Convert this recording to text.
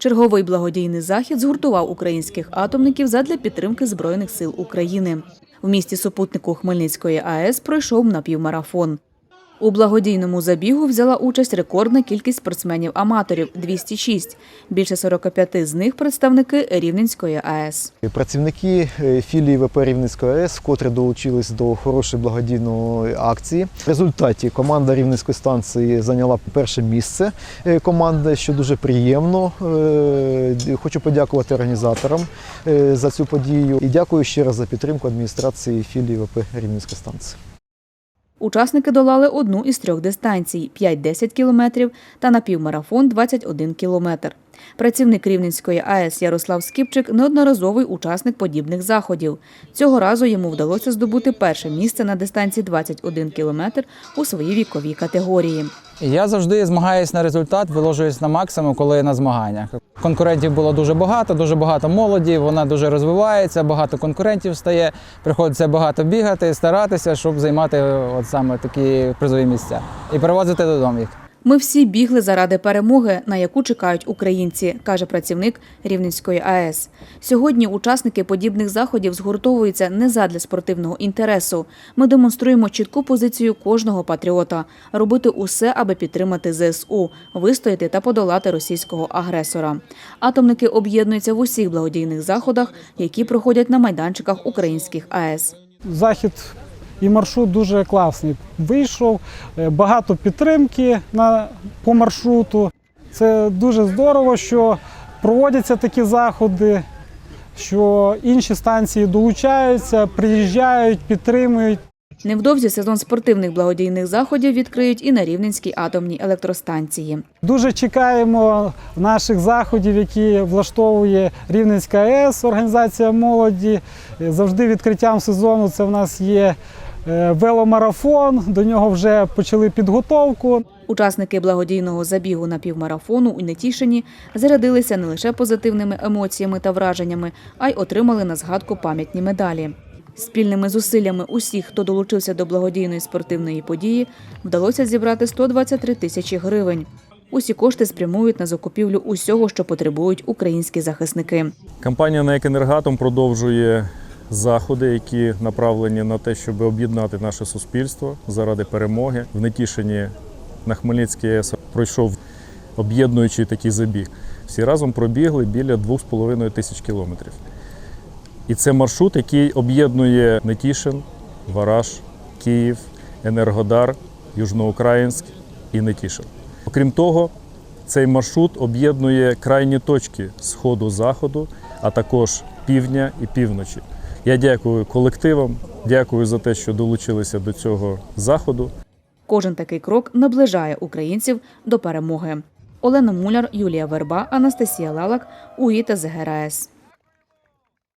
Черговий благодійний захід згуртував українських атомників задля підтримки Збройних сил України. В місті супутнику Хмельницької АЕС пройшов напівмарафон. У благодійному забігу взяла участь рекордна кількість спортсменів-аматорів – 206. Більше 45 з них – представники Рівненської АЕС. Працівники е, філії ВП Рівненської АЕС вкотре долучились до хорошої благодійної акції. В результаті команда Рівненської станції зайняла перше місце е, команди, що дуже приємно. Е, Хочу подякувати організаторам за цю подію і дякую ще раз за підтримку адміністрації філії ВП Рівненської станції. Учасники долали одну із трьох дистанцій – 5-10 кілометрів та напівмарафон – 21 кілометр. Працівник Рівненської АЕС Ярослав Скіпчик – неодноразовий учасник подібних заходів. Цього разу йому вдалося здобути перше місце на дистанції 21 кілометр у своїй віковій категорії. Я завжди змагаюсь на результат, виложуюсь на максимум, коли я на змаганнях. Конкурентів було дуже багато, дуже багато молоді, вона дуже розвивається, багато конкурентів стає. Приходиться багато бігати, старатися, щоб займати от саме такі призові місця і привозити додому їх. Ми всі бігли заради перемоги, на яку чекають українці, каже працівник Рівненської АЕС. Сьогодні учасники подібних заходів згуртовуються не задля спортивного інтересу. Ми демонструємо чітку позицію кожного патріота робити усе, аби підтримати ЗСУ, вистояти та подолати російського агресора. Атомники об'єднуються в усіх благодійних заходах, які проходять на майданчиках українських АЕС. захід і маршрут дуже класний. Вийшов, е, багато підтримки на, по маршруту. Це дуже здорово, що проводяться такі заходи, що інші станції долучаються, приїжджають, підтримують. Невдовзі сезон спортивних благодійних заходів відкриють і на Рівненській атомній електростанції. Дуже чекаємо наших заходів, які влаштовує Рівненська АЕС, організація молоді. Завжди відкриттям сезону це в нас є веломарафон. До нього вже почали підготовку. Учасники благодійного забігу на півмарафону у Нетішині зарядилися не лише позитивними емоціями та враженнями, а й отримали на згадку пам'ятні медалі. Спільними зусиллями усіх, хто долучився до благодійної спортивної події, вдалося зібрати 123 тисячі гривень. Усі кошти спрямують на закупівлю усього, що потребують українські захисники. Компанія «НЕК Енергатом» продовжує заходи, які направлені на те, щоб об'єднати наше суспільство заради перемоги. В Нетішині на Хмельницькій АЕС пройшов об'єднуючий такий забіг. Всі разом пробігли біля 2,5 тисяч кілометрів. І це маршрут, який об'єднує Нетішин, Вараж, Київ, Енергодар, Южноукраїнськ і Нетішин. Окрім того, цей маршрут об'єднує крайні точки сходу-заходу, а також півдня і півночі. Я дякую колективам, дякую за те, що долучилися до цього заходу. Кожен такий крок наближає українців до перемоги. Олена Муляр, Юлія Верба, Анастасія Лалак, УІТА ЗГРАЕС.